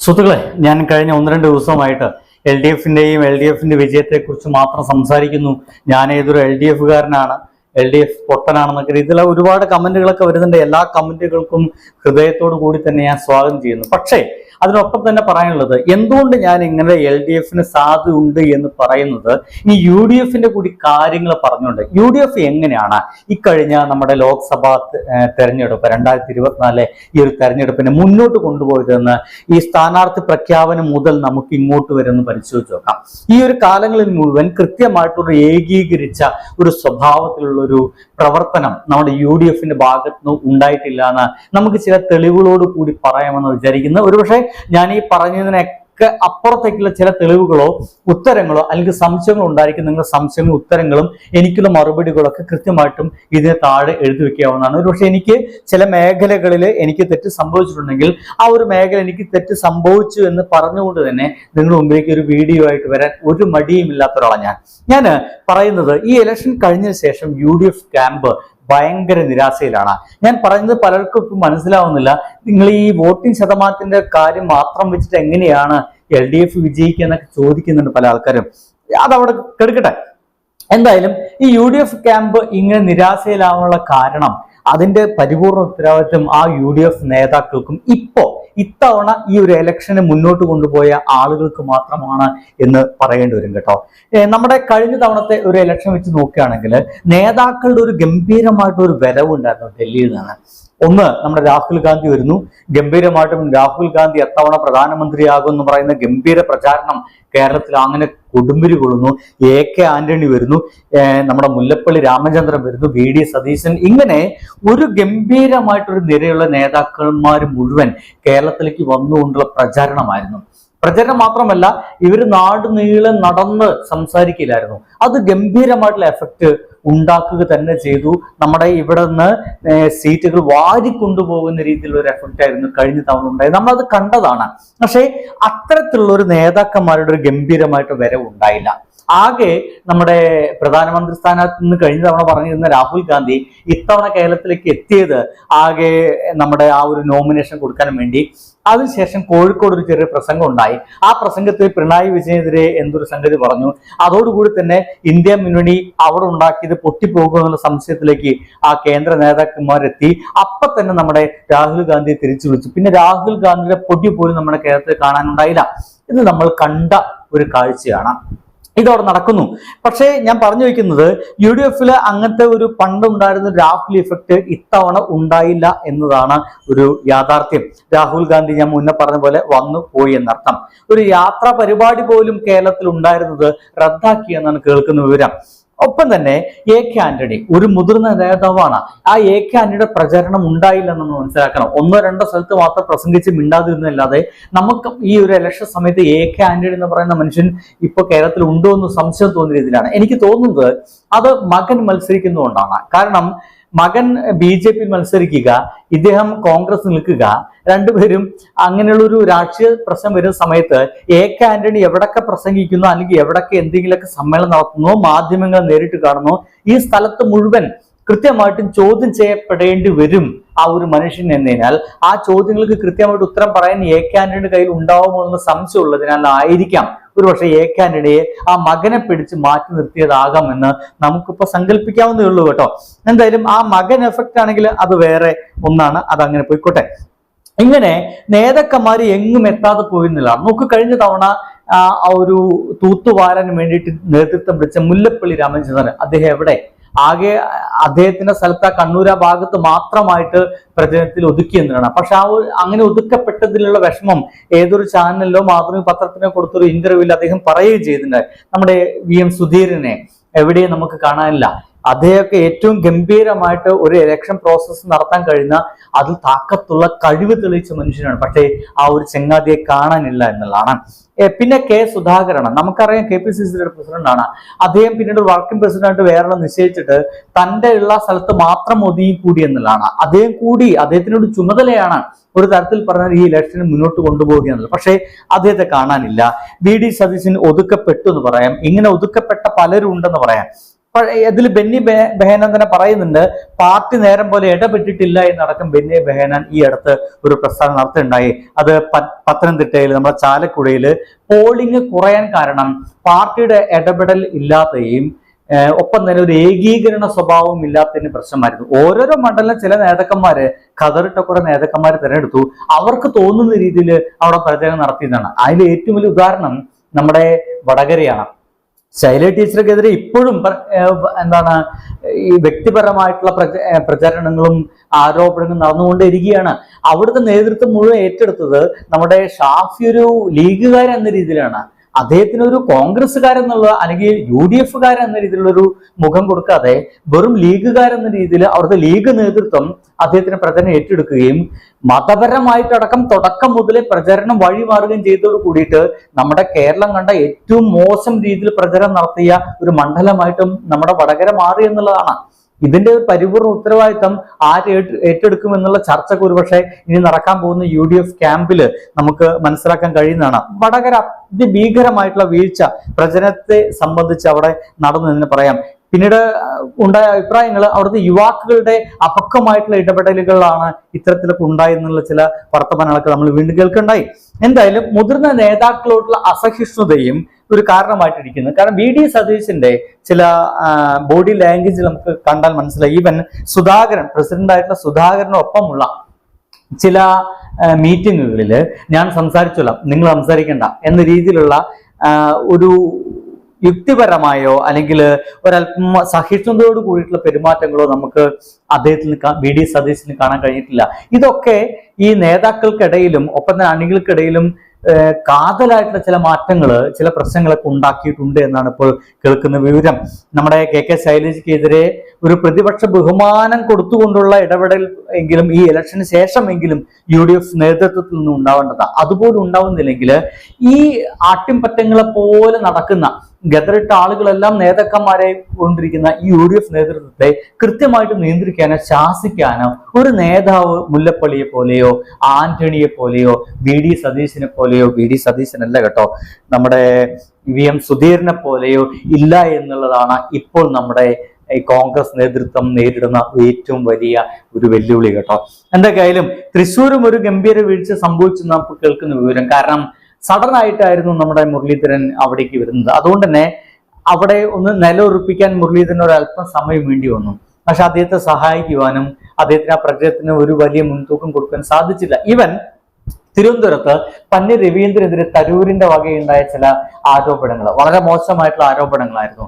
സുഹൃത്തുക്കളെ ഞാൻ കഴിഞ്ഞ ഒന്ന് രണ്ട് ദിവസമായിട്ട് എൽ ഡി എഫിന്റെയും എൽ ഡി എഫിന്റെ വിജയത്തെക്കുറിച്ച് മാത്രം സംസാരിക്കുന്നു. ഞാൻ ഏതൊരു എൽ ഡി എഫുകാരനാണ് എൽ ഡി എഫ് പൊട്ടനാണെന്നൊക്കെ രീതിയിൽ ഒരുപാട് കമന്റുകളൊക്കെ വരുന്നുണ്ട്. എല്ലാ കമന്റുകൾക്കും ഹൃദയത്തോടു കൂടി തന്നെ ഞാൻ സ്വാഗതം ചെയ്യുന്നു. പക്ഷേ അതിനൊപ്പം തന്നെ പറയാനുള്ളത് എന്തുകൊണ്ട് ഞാൻ ഇങ്ങനെ എൽ ഡി എഫിന് സാധ്യത ഉണ്ട് എന്ന് പറയുന്നത്? ഈ യു ഡി എഫിന്റെ കൂടി കാര്യങ്ങൾ പറഞ്ഞുകൊണ്ട് യു ഡി എഫ് എങ്ങനെയാണ് ഇക്കഴിഞ്ഞ നമ്മുടെ ലോക്സഭാ തെരഞ്ഞെടുപ്പ് രണ്ടായിരത്തി ഇരുപത്തിനാലിലെ ഈ ഒരു തെരഞ്ഞെടുപ്പിനെ മുന്നോട്ട് കൊണ്ടുപോയതെന്ന് ഈ സ്ഥാനാർത്ഥി പ്രഖ്യാപനം മുതൽ നമുക്ക് ഇങ്ങോട്ട് വരുന്ന പരിശോധിച്ച് നോക്കാം. ഈ ഒരു കാലങ്ങളിൽ മുഴുവൻ കൃത്യമായിട്ടൊരു ഏകീകരിച്ച ഒരു സ്വഭാവത്തിലുള്ള ഒരു പ്രവർത്തനം നമ്മുടെ യു ഡി എഫിന്റെ ഭാഗത്തുനിന്ന് ഉണ്ടായിട്ടില്ല എന്ന് നമുക്ക് ചില തെളിവുകളോട് കൂടി പറയാമെന്ന് വിചാരിക്കുന്നു ഒരുപക്ഷെ ഞാൻ ഈ പറഞ്ഞതിനൊക്കെ അപ്പുറത്തേക്കുള്ള ചില തെളിവുകളോ ഉത്തരങ്ങളോ അല്ലെങ്കിൽ സംശയങ്ങളോ ഉണ്ടായിരിക്കും. നിങ്ങളുടെ സംശയങ്ങളും ഉത്തരങ്ങളും എനിക്കുള്ള മറുപടികളൊക്കെ കൃത്യമായിട്ടും ഇതിന് താഴെ എഴുതി വെക്കാവുന്നതാണ്. ഒരുപക്ഷെ എനിക്ക് ചില മേഖലകളിൽ എനിക്ക് തെറ്റ് സംഭവിച്ചിട്ടുണ്ടെങ്കിൽ ആ ഒരു മേഖല എനിക്ക് തെറ്റ് സംഭവിച്ചു എന്ന് പറഞ്ഞുകൊണ്ട് തന്നെ നിങ്ങളുടെ മുമ്പിലേക്ക് ഒരു വീഡിയോ ആയിട്ട് വരാൻ ഒരു മടിയും ഇല്ലാത്ത ഒരാളാണ് ഞാൻ. ഞാൻ പറയുന്നത് ഈ ഇലക്ഷൻ കഴിഞ്ഞ ശേഷം യു ഡി എഫ് ക്യാമ്പ് ഭയങ്കര നിരാശയിലാണ്. ഞാൻ പറയുന്നത് പലർക്കും ഇപ്പം മനസ്സിലാവുന്നില്ല. നിങ്ങൾ ഈ വോട്ടിംഗ് ശതമാനത്തിന്റെ കാര്യം മാത്രം വെച്ചിട്ട് എങ്ങനെയാണ് എൽ ഡി എഫ് വിജയിക്കുക എന്നൊക്കെ ചോദിക്കുന്നുണ്ട് പല ആൾക്കാരും. അതവിടെ കെടുക്കട്ടെ. എന്തായാലും ഈ യു ഡി എഫ് ക്യാമ്പ് ഇങ്ങനെ നിരാശയിലാവാനുള്ള കാരണം അതിന്റെ പരിപൂർണ ഉത്തരവാദിത്വം ആ യു ഡി എഫ് നേതാക്കൾക്കും ഇപ്പോ ഇത്തവണ ഈ ഒരു എലക്ഷന് മുന്നോട്ട് കൊണ്ടുപോയ ആളുകൾക്ക് മാത്രമാണ് എന്ന് പറയേണ്ടി വരും കേട്ടോ. നമ്മുടെ കഴിഞ്ഞ തവണത്തെ ഒരു എലക്ഷൻ വെച്ച് നോക്കുകയാണെങ്കിൽ നേതാക്കളുടെ ഒരു ഗംഭീരമായിട്ട് ഒരു വരവുണ്ടായിരുന്നു ഡൽഹിയിൽ നിന്ന്. ഒന്ന് നമ്മുടെ രാഹുൽ ഗാന്ധി വരുന്നു. ഗംഭീരമായിട്ടും രാഹുൽ ഗാന്ധി എത്തവണ പ്രധാനമന്ത്രിയാകും എന്ന് പറയുന്ന ഗംഭീര പ്രചാരണം കേരളത്തിൽ അങ്ങനെ കൊടുമ്പിരി കൊള്ളുന്നു. എ കെ ആന്റണി വരുന്നു. നമ്മുടെ മുല്ലപ്പള്ളി രാമചന്ദ്രൻ വരുന്നു. V D Satheesan. ഇങ്ങനെ ഒരു ഗംഭീരമായിട്ടൊരു നിരയുള്ള നേതാക്കന്മാർ മുഴുവൻ കേരളത്തിലേക്ക് വന്നുകൊണ്ടുള്ള പ്രചാരണമായിരുന്നു. പ്രചരണം മാത്രമല്ല ഇവർ നാട് നീളെ നടന്ന് സംസാരിക്കില്ലായിരുന്നു അത് ഗംഭീരമായിട്ടുള്ള എഫക്റ്റ് ഉണ്ടാക്കുക തന്നെ ചെയ്തു. നമ്മുടെ ഇവിടെ നിന്ന് സീറ്റുകൾ വാരി കൊണ്ടുപോകുന്ന രീതിയിലുള്ള ഒരു എഫക്റ്റ് ആയിരുന്നു കഴിഞ്ഞ തവണ ഉണ്ടായത്. നമ്മളത് കണ്ടതാണ്. പക്ഷേ അത്തരത്തിലുള്ള ഒരു നേതാക്കന്മാരുടെ ഒരു ഗംഭീരമായിട്ട് വരവ് ഉണ്ടായില്ല ആകെ നമ്മുടെ പ്രധാനമന്ത്രി സ്ഥാനത്ത് നിന്ന് കഴിഞ്ഞ തവണ പറഞ്ഞിരുന്ന രാഹുൽ ഗാന്ധി ഇത്തവണ കേരളത്തിലേക്ക് എത്തിയത് ആകെ നമ്മുടെ ആ ഒരു നോമിനേഷൻ കൊടുക്കാൻ വേണ്ടി. അതിനുശേഷം കോഴിക്കോട് ഒരു ചെറിയ പ്രസംഗം ഉണ്ടായി ആ പ്രസംഗത്തിൽ പിണറായി വിജയനെതിരെ എന്തൊരു സംഗതി പറഞ്ഞു? അതോടുകൂടി തന്നെ ഇന്ത്യ മുന്നണി അവിടെ ഉണ്ടാക്കിയത് പൊട്ടിപ്പോകുമെന്നുള്ള സംശയത്തിലേക്ക് ആ കേന്ദ്ര നേതാക്കന്മാരെത്തി. അപ്പൊ തന്നെ നമ്മുടെ രാഹുൽ ഗാന്ധിയെ തിരിച്ചു വിളിച്ചു. പിന്നെ രാഹുൽ ഗാന്ധിയുടെ പൊടി പോലും നമ്മുടെ കേരളത്തിൽ കാണാനുണ്ടായില്ല. ഇത് നമ്മൾ കണ്ട ഒരു കാഴ്ചയാണ്. ഇതവിടെ നടക്കുന്നു. പക്ഷേ ഞാൻ പറഞ്ഞു വയ്ക്കുന്നത് യു ഡി എഫിൽ അങ്ങനത്തെ ഒരു പണ്ടുണ്ടായിരുന്ന രാഹുൽ ഇഫക്റ്റ് ഇത്തവണ ഉണ്ടായില്ല എന്നതാണ് ഒരു യാഥാർത്ഥ്യം. രാഹുൽ ഗാന്ധി ഞാൻ മുന്നേ പറഞ്ഞ പോലെ വന്നു പോയി എന്നർത്ഥം. ഒരു യാത്രാ പരിപാടി പോലും കേരളത്തിൽ ഉണ്ടായിരുന്നത് റദ്ദാക്കി എന്നാണ് കേൾക്കുന്ന വിവരം. ഒപ്പം തന്നെ എ കെ ആന്റണി ഒരു മുതിർന്ന നേതാവാണ്. ആ എ കെ ആന്റണിയുടെ പ്രചരണം ഉണ്ടായില്ല എന്ന് നമ്മൾ മനസ്സിലാക്കണം. ഒന്നോ രണ്ടോ സ്ഥലത്ത് മാത്രം പ്രസംഗിച്ച് മിണ്ടാതിരുന്നല്ലാതെ നമുക്ക് ഈ ഒരു ഇലക്ഷൻ സമയത്ത് എ കെ ആന്റണി എന്ന് പറയുന്ന മനുഷ്യൻ ഇപ്പൊ കേരളത്തിൽ ഉണ്ടോ എന്ന് സംശയം തോന്നിയ രീതിയിലാണ്. എനിക്ക് തോന്നുന്നത് അത് മകൻ മത്സരിക്കുന്നതുകൊണ്ടാണ്. കാരണം മകൻ ബി ജെ പി മത്സരിക്കുക ഇദ്ദേഹം കോൺഗ്രസ് നിൽക്കുക രണ്ടുപേരും അങ്ങനെയുള്ള ഒരു രാഷ്ട്രീയ പ്രശ്നം വരുന്ന സമയത്ത് എ കെ ആന്റണി എവിടൊക്കെ പ്രസംഗിക്കുന്നു അല്ലെങ്കിൽ എവിടൊക്കെ എന്തെങ്കിലുമൊക്കെ സമ്മേളനം നടത്തുന്നു മാധ്യമങ്ങൾ നേരിട്ട് കാണുന്നു ഈ സ്ഥലത്ത് മുഴുവൻ കൃത്യമായിട്ടും ചോദ്യം ചെയ്യപ്പെടേണ്ടി വരും. ആ ഒരു മനുഷ്യൻ എന്നതിനാൽ ആ ചോദ്യങ്ങൾക്ക് കൃത്യമായിട്ട് ഉത്തരം പറയാൻ എ കെ കയ്യിൽ ഉണ്ടാവുമോ എന്ന സംശയം ഉള്ളതിനാൽ ആയിരിക്കാം ഒരുപക്ഷെ എ കെ ആ മകനെ പിടിച്ച് മാറ്റി നിർത്തിയതാകാം എന്ന് നമുക്കിപ്പോ സങ്കല്പിക്കാവുന്നേ ഉള്ളൂ കേട്ടോ. എന്തായാലും ആ മകൻ എഫക്റ്റ് ആണെങ്കിൽ അത് വേറെ ഒന്നാണ്. അത് അങ്ങനെ പോയിക്കോട്ടെ. ഇങ്ങനെ നേതാക്കന്മാർ എങ്ങും എത്താതെ പോയിരുന്നില്ല. നമുക്ക് കഴിഞ്ഞ തവണ ആ ഒരു തൂത്തുവാരാൻ വേണ്ടിയിട്ട് നേതൃത്വം പിടിച്ച മുല്ലപ്പള്ളി രാമചന്ദ്രൻ അദ്ദേഹം എവിടെ? ആകെ അദ്ദേഹത്തിന്റെ സ്ഥലത്ത് ആ കണ്ണൂർ ആ ഭാഗത്ത് മാത്രമായിട്ട് പ്രചരണത്തിൽ ഒതുക്കി എന്നതാണ് പക്ഷെ ആ അങ്ങനെ ഒതുക്കപ്പെട്ടതിലുള്ള വിഷമം ഏതൊരു ചാനലിലോ മാതൃഭൂമി പത്രത്തിനോ കൊടുത്തൊരു ഇന്റർവ്യൂവിൽ അദ്ദേഹം പറയുകയും ചെയ്തിട്ടുണ്ട് നമ്മുടെ വി എം സുധീരനെ എവിടെയും നമുക്ക് കാണാനില്ല. അദ്ദേഹമൊക്കെ ഏറ്റവും ഗംഭീരമായിട്ട് ഒരു ഇലക്ഷൻ പ്രോസസ്സ് നടത്താൻ കഴിയുന്ന അതിൽ താക്കത്തുള്ള കഴിവ് തെളിയിച്ച മനുഷ്യനാണ്. പക്ഷേ ആ ഒരു ചെങ്ങാതിയെ കാണാനില്ല എന്നുള്ളതാണ്. പിന്നെ കെ സുധാകരണം നമുക്കറിയാം കെ പി സി സിയുടെ പ്രസിഡന്റാണ് അദ്ദേഹം പിന്നീട് വർക്കിംഗ് പ്രസിഡന്റ് വേറെ നിശ്ചയിച്ചിട്ട് തന്റെ ഉള്ള സ്ഥലത്ത് മാത്രം ഒതുങ്ങി കൂടി എന്നുള്ളതാണ്. അദ്ദേഹം കൂടി അദ്ദേഹത്തിനോട് ചുമതലയാണ് ഒരു തരത്തിൽ പറഞ്ഞാൽ ഈ ഇലക്ഷന് മുന്നോട്ട് കൊണ്ടുപോവുക എന്നുള്ളത്. പക്ഷേ അദ്ദേഹത്തെ കാണാനില്ല. വി. ഡി. സതീശൻ ഒതുക്കപ്പെട്ടു എന്ന് പറയാം. ഇങ്ങനെ ഒതുക്കപ്പെട്ട പലരും ഉണ്ടെന്ന് പറയാം. ഇതിൽ ബെന്നി ബെഹനാൻ തന്നെ പറയുന്നുണ്ട് പാർട്ടി നേരം പോലെ ഇടപെട്ടിട്ടില്ല എന്നടക്കം ബെന്നി ബെഹനാൻ ഈ അടുത്ത് ഒരു പ്രസ്താവന നടത്തുണ്ടായി അത് പത്തനംതിട്ടയിൽ നമ്മുടെ ചാലക്കുഴയിൽ പോളിംഗ് കുറയാൻ കാരണം പാർട്ടിയുടെ ഇടപെടൽ ഇല്ലാത്തയും ഒപ്പം തന്നെ ഒരു ഏകീകരണ സ്വഭാവം ഇല്ലാത്തതിന് പ്രശ്നമായിരുന്നു. ഓരോരോ മണ്ഡലം ചില നേതാക്കന്മാര് കതറിട്ട കുറെ നേതാക്കന്മാരെ തിരഞ്ഞെടുത്തു. അവർക്ക് തോന്നുന്ന രീതിയിൽ അവിടെ പ്രചരണം നടത്തിയതാണ്. അതിൽ ഏറ്റവും വലിയ ഉദാഹരണം നമ്മുടെ വടകരയാണ്. ശൈല ടീച്ചർക്കെതിരെ ഇപ്പോഴും എന്താണ് ഈ വ്യക്തിപരമായിട്ടുള്ള പ്രചരണങ്ങളും ആരോപണങ്ങളും നടന്നുകൊണ്ടിരിക്കുകയാണ് അവിടുത്തെ നേതൃത്വം മുഴുവൻ ഏറ്റെടുത്തത് നമ്മുടെ ഷാഫി ഒരു ലീഗുകാരൻ എന്ന രീതിയിലാണ്. അദ്ദേഹത്തിന് ഒരു കോൺഗ്രസ്സുകാരെന്നുള്ള അല്ലെങ്കിൽ യു ഡി എഫുകാരൻ എന്ന രീതിയിലുള്ളൊരു മുഖം കൊടുക്കാതെ വെറും ലീഗുകാരെന്ന രീതിയിൽ അവിടുത്തെ ലീഗ് നേതൃത്വം അദ്ദേഹത്തിന് പ്രചരണം ഏറ്റെടുക്കുകയും മതപരമായിട്ടടക്കം തുടക്കം മുതലേ പ്രചരണം വഴിമാറുകയും ചെയ്തതോട് കൂടിയിട്ട് നമ്മുടെ കേരളം കണ്ട ഏറ്റവും മോശം രീതിയിൽ പ്രചരണം നടത്തിയ ഒരു മണ്ഡലമായിട്ടും നമ്മുടെ വടകര മാറി എന്നുള്ളതാണ്. ഇതിന്റെ ഒരു പരിപൂർണ ഉത്തരവാദിത്തം ആര് ഏറ്റ- ഏറ്റെടുക്കും എന്നുള്ള ചർച്ചക്ക് ഒരുപക്ഷെ ഇനി നടക്കാൻ പോകുന്ന യു ഡി എഫ് ക്യാമ്പിൽ നമുക്ക് മനസ്സിലാക്കാൻ കഴിയുന്നതാണ്. വടകര അതിഭീകരമായിട്ടുള്ള വീഴ്ച പ്രചരണത്തെ സംബന്ധിച്ച് അവിടെ നടന്നു എന്ന് പറയാം. പിന്നീട് ഉണ്ടായ അഭിപ്രായങ്ങൾ അവിടുത്തെ യുവാക്കളുടെ അപക്വമായിട്ടുള്ള ഇടപെടലുകളാണ് ഇത്തരത്തിലൊക്കെ ഉണ്ടായെന്നുള്ള ചില വർത്തമാനങ്ങളൊക്കെ നമ്മൾ വീണ്ടും കേൾക്കുണ്ടായി. എന്തായാലും മുതിർന്ന നേതാക്കളോടുള്ള അസഹിഷ്ണുതയും ഒരു കാരണമായിട്ടിരിക്കുന്നു. കാരണം വി ഡി സതീശിന്റെ ചില ബോഡി ലാംഗ്വേജ് നമുക്ക് കണ്ടാൽ മനസ്സിലായി. ഈവൻ സുധാകരൻ പ്രസിഡന്റ് ആയിട്ടുള്ള സുധാകരനൊപ്പമുള്ള ചില മീറ്റിങ്ങുകളിൽ ഞാൻ സംസാരിച്ചോളാം. നിങ്ങൾ സംസാരിക്കണ്ട എന്ന രീതിയിലുള്ള ഒരു യുക്തിപരമായോ അല്ലെങ്കിൽ ഒരല്പം സഹിഷ്ണുതയോട് കൂടിയിട്ടുള്ള പെരുമാറ്റങ്ങളോ നമുക്ക് അദ്ദേഹത്തിന് ബി ഡി സതീശന് കാണാൻ കഴിഞ്ഞിട്ടില്ല. ഇതൊക്കെ ഈ നേതാക്കൾക്കിടയിലും ഒപ്പം തന്നെ അണികൾക്കിടയിലും കാതലായിട്ടുള്ള ചില മാറ്റങ്ങൾ ചില പ്രശ്നങ്ങളൊക്കെ ഉണ്ടാക്കിയിട്ടുണ്ട് എന്നാണ് ഇപ്പോൾ കേൾക്കുന്ന വിവരം. നമ്മുടെ കെ കെ ശൈലജയ്ക്കെതിരെ ഒരു പ്രതിപക്ഷ ബഹുമാനം കൊടുത്തുകൊണ്ടുള്ള ഇടപെടൽ എങ്കിലും ഈ ഇലക്ഷന് ശേഷമെങ്കിലും യു ഡി എഫ് നേതൃത്വത്തിൽ നിന്ന് ഉണ്ടാവേണ്ടതാണ്. അതുപോലും ഉണ്ടാവുന്നില്ലെങ്കിൽ ഈ ആട്ടിൻപറ്റങ്ങളെ പോലെ നടക്കുന്ന ഗതറിട്ട ആളുകളെല്ലാം നേതാക്കന്മാരെ കൊണ്ടിരിക്കുന്ന ഈ യു ഡി എഫ് നേതൃത്വത്തെ കൃത്യമായിട്ട് നിയന്ത്രിക്കാനോ ശാസിക്കാനോ ഒരു നേതാവ് മുല്ലപ്പള്ളിയെ പോലെയോ ആന്റണിയെ പോലെയോ വി ഡി സതീശനെ പോലെയോ വി ഡി സതീശനല്ല കേട്ടോ. നമ്മുടെ വി എം സുധീരനെ പോലെയോ ഇല്ല എന്നുള്ളതാണ് ഇപ്പോൾ നമ്മുടെ ഈ കോൺഗ്രസ് നേതൃത്വം നേരിടുന്ന ഏറ്റവും വലിയ ഒരു വെല്ലുവിളി കേട്ടോ. എന്തൊക്കെയായാലും തൃശ്ശൂരും ഒരു ഗംഭീര വീഴ്ച സംഭവിച്ചു നമുക്ക് കേൾക്കുന്ന വിവരം. കാരണം സഡൻ ആയിട്ടായിരുന്നു നമ്മുടെ മുരളീധരൻ അവിടേക്ക് വരുന്നത്. അതുകൊണ്ട് തന്നെ അവിടെ ഒന്ന് നിലയുറപ്പിക്കാൻ മുരളീധരൻ ഒരു അല്പം സമയം വേണ്ടി വന്നു. പക്ഷെ അദ്ദേഹത്തെ സഹായിക്കുവാനും അദ്ദേഹത്തിന് ആ പ്രചരണത്തിന് ഒരു വലിയ മുൻതൂക്കം കൊടുക്കാൻ സാധിച്ചില്ല. ഇവൻ തിരുവനന്തപുരത്ത് പന്നി രവീന്ദ്രനെതിരെ തരൂരിന്റെ വകയുണ്ടായ ചില ആരോപണങ്ങൾ വളരെ മോശമായിട്ടുള്ള ആരോപണങ്ങളായിരുന്നു.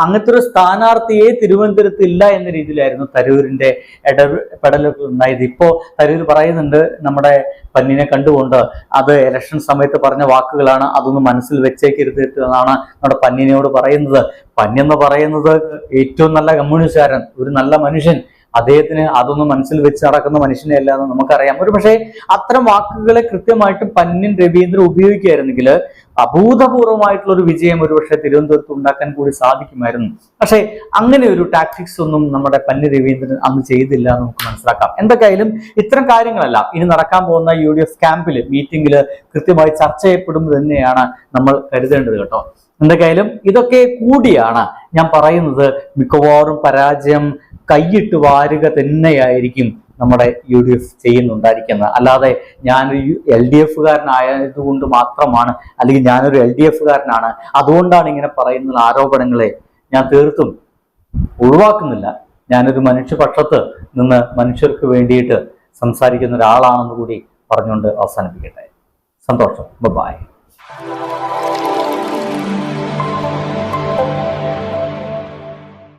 അങ്ങനത്തെ ഒരു സ്ഥാനാർത്ഥിയെ തിരുവനന്തപുരത്ത് ഇല്ല എന്ന രീതിയിലായിരുന്നു തരൂരിന്റെ ഇടപെടലുകൾ ഉണ്ടായത്. ഇപ്പോ തരൂർ പറയുന്നുണ്ട് നമ്മുടെ പന്നിനെ കണ്ടുകൊണ്ട് അത് ഇലക്ഷൻ സമയത്ത് പറഞ്ഞ വാക്കുകളാണ് അതൊന്ന് മനസ്സിൽ വെച്ചേക്കരുത് എന്നാണ് നമ്മുടെ പന്നിനോട് പറയുന്നത്. പന്നി എന്ന് പറയുന്നത് ഏറ്റവും നല്ല കമ്മ്യൂണിസ്റ്റുകാരൻ ഒരു നല്ല മനുഷ്യൻ അദ്ദേഹത്തിന് അതൊന്നും മനസ്സിൽ വെച്ച് നടക്കുന്ന മനുഷ്യനെ എന്ന് നമുക്കറിയാം. ഒരു പക്ഷേ അത്തരം വാക്കുകളെ കൃത്യമായിട്ട് പന്നിൻ രവീന്ദ്രൻ ഉപയോഗിക്കുകയായിരുന്നെങ്കിൽ അഭൂതപൂർവമായിട്ടുള്ള ഒരു വിജയം ഒരുപക്ഷെ തിരുവനന്തപുരത്ത് ഉണ്ടാക്കാൻ കൂടി സാധിക്കുമായിരുന്നു. പക്ഷേ അങ്ങനെ ഒരു ടാക്ടിക്സ് ഒന്നും നമ്മുടെ പന്നി രവീന്ദ്രൻ അന്ന് ചെയ്തില്ല എന്ന് നമുക്ക് മനസ്സിലാക്കാം. എന്തൊക്കെയായാലും ഇത്തരം കാര്യങ്ങളല്ല. ഇനി നടക്കാൻ പോകുന്ന യു ഡി എഫ് ക്യാമ്പിൽ മീറ്റിംഗിൽ കൃത്യമായി ചർച്ച ചെയ്യപ്പെടും തന്നെയാണ് നമ്മൾ കരുതേണ്ടത് കേട്ടോ. എന്തൊക്കെയായാലും ഇതൊക്കെ കൂടിയാണ് ഞാൻ പറയുന്നത് മിക്കവാറും പരാജയം കൈയിട്ട് വാരുക തന്നെയായിരിക്കും. നമ്മുടെ യു ഡി എഫ് ചെയ്യുന്നുണ്ടായിരിക്കുന്നത്. അല്ലാതെ ഞാനൊരു എൽ ഡി എഫുകാരനായതുകൊണ്ട് മാത്രമാണ് അല്ലെങ്കിൽ ഞാനൊരു എൽ ഡി എഫുകാരനാണ്. അതുകൊണ്ടാണ് ഇങ്ങനെ പറയുന്ന ആരോപണങ്ങളെ ഞാൻ തീർത്തും ഒഴിവാക്കുന്നില്ല. ഞാനൊരു മനുഷ്യപക്ഷത്ത് നിന്ന് മനുഷ്യർക്ക് വേണ്ടിയിട്ട് സംസാരിക്കുന്ന ഒരാളാണെന്ന് കൂടി പറഞ്ഞുകൊണ്ട് അവസാനിപ്പിക്കട്ടെ. സന്തോഷം. ബൈ